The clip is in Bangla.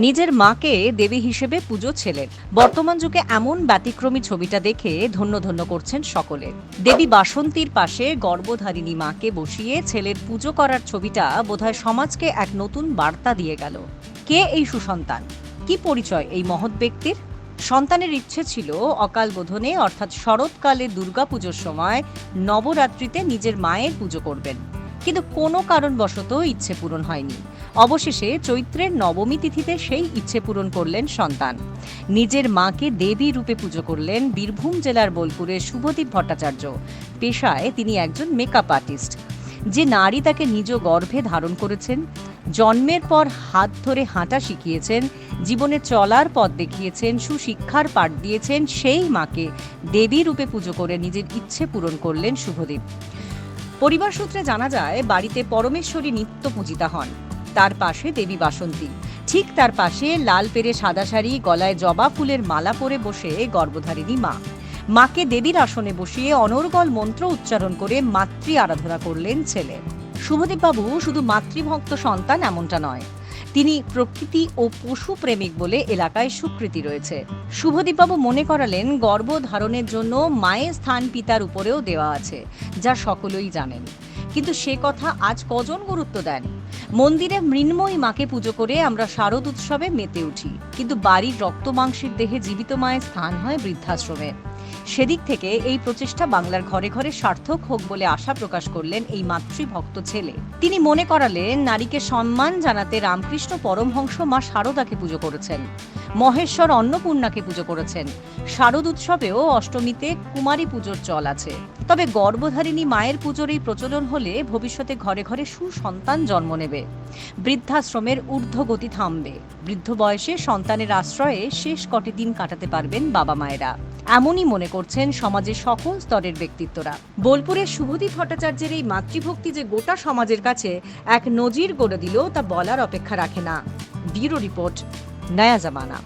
নিজের মাকে দেবী হিসেবে পুজো ছেলের। বর্তমান যুগে এমন ব্যতিক্রমী ছবিটা দেখে ধন্য ধন্য করছেন সকলে। দেবী বাসন্তীর পাশে গর্ভধারিণী মাকে বসিয়ে ছেলের পুজো করার ছবিটা বোধহয় সমাজকে এক নতুন বার্তা দিয়ে গেল। কে এই সুসন্তান? কি পরিচয় এই মহৎ ব্যক্তির? সন্তানের ইচ্ছে ছিল অকাল বোধনে, অর্থাৎ শরৎকালে দুর্গাপুজোর সময় নবরাত্রিতে নিজের মায়ের পুজো করবেন। কিন্তু কোনো কারণবশত ইচ্ছে পূরণ হয়নি। অবশেষে চৈত্রের নবমী তিথিতে সেই ইচ্ছে পূরণ করলেন সন্তান। নিজের মাকে দেবী রূপে পুজো করলেন বীরভূম জেলার বোলপুরের শুভদীপ ভট্টাচার্য। পেশায় তিনি একজন মেকআপ আর্টিস্ট যে নারী তাকে নিজ গর্ভে ধারণ করেছেন, জন্মের পর হাত ধরে হাঁটা শিখিয়েছেন, জীবনে চলার পথ দেখিয়েছেন, সুশিক্ষার পাঠ দিয়েছেন, সেই মাকে দেবী রূপে পুজো করে নিজের ইচ্ছে পূরণ করলেন শুভদীপ। পরিবার সূত্রে জানা যায়, বাড়িতে পরমেশ্বরী নিত্য পূজিতা হন। তার পাশে দেবী বাসন্তী। ঠিক তার পাশে লাল পেরে সাদা শাড়ি, গলায় জবা ফুলের মালা পরে বসে গর্ভধারিণী মা। মাকে দেবীর আসনে বসিয়ে অনর্গল মন্ত্র উচ্চারণ করে মাতৃ আরাধনা করলেন ছেলে। শুভদীপবাবু শুধু মাতৃভক্ত সন্তান এমনটা নয়, তিনি প্রকৃতি ও পশু প্রেমিক বলে এলাকায় স্বীকৃতি রয়েছে। শুভদীপবাবু মনে করালেন গর্ভধারণের জন্য মায়ের স্থান পিতার উপরেও দেওয়া আছে, যা সকলেই জানেন। কিন্তু সে কথা আজ কজন গুরুত্ব দেন? মন্দিরে মৃন্ময়ী মাকে পুজো করে আমরা শারদ উৎসবে মেতে উঠি। কিন্তু বাড়ির রক্ত মাংসের দেহে জীবিত মায়ের স্থান হয় বৃদ্ধাশ্রমে। সেদিক থেকে এই প্রচেষ্টা বাংলার ঘরে ঘরে সার্থক হোক বলে আশা প্রকাশ করলেন এই মাতৃভক্ত ছেলে। তিনি মনে করালেন, নারীকে সম্মান জানাতে রামকৃষ্ণ পরমহংস মা শারদাকে পুজো করেছেন। মহেশ্বর অন্নপূর্ণাকে পুজো করেছেন। শারদ উৎসবেও অষ্টমীতে কুমারী পুজোর চল আছে। তবে গর্ভধারিণী মায়ের পুজোর এই প্রচলন হলে ভবিষ্যতে ঘরে ঘরে সুসন্তান জন্ম নেবে। বৃদ্ধাশ্রমের ঊর্ধ্বগতি থামবে। বৃদ্ধ বয়সে সন্তানের আশ্রয়ে শেষ কটি দিন কাটাতে পারবেন বাবা মায়েরা। এমনই মনে করছেন সমাজের সকল স্তরের ব্যক্তিত্বরা। বোলপুরের শুভদীপ ভট্টাচার্যের এই মাতৃভক্তি যে গোটা সমাজের কাছে এক নজির গড়ে দিল তা বলার অপেক্ষা রাখে না। ব্যুরো রিপোর্ট, নয়া জামানা।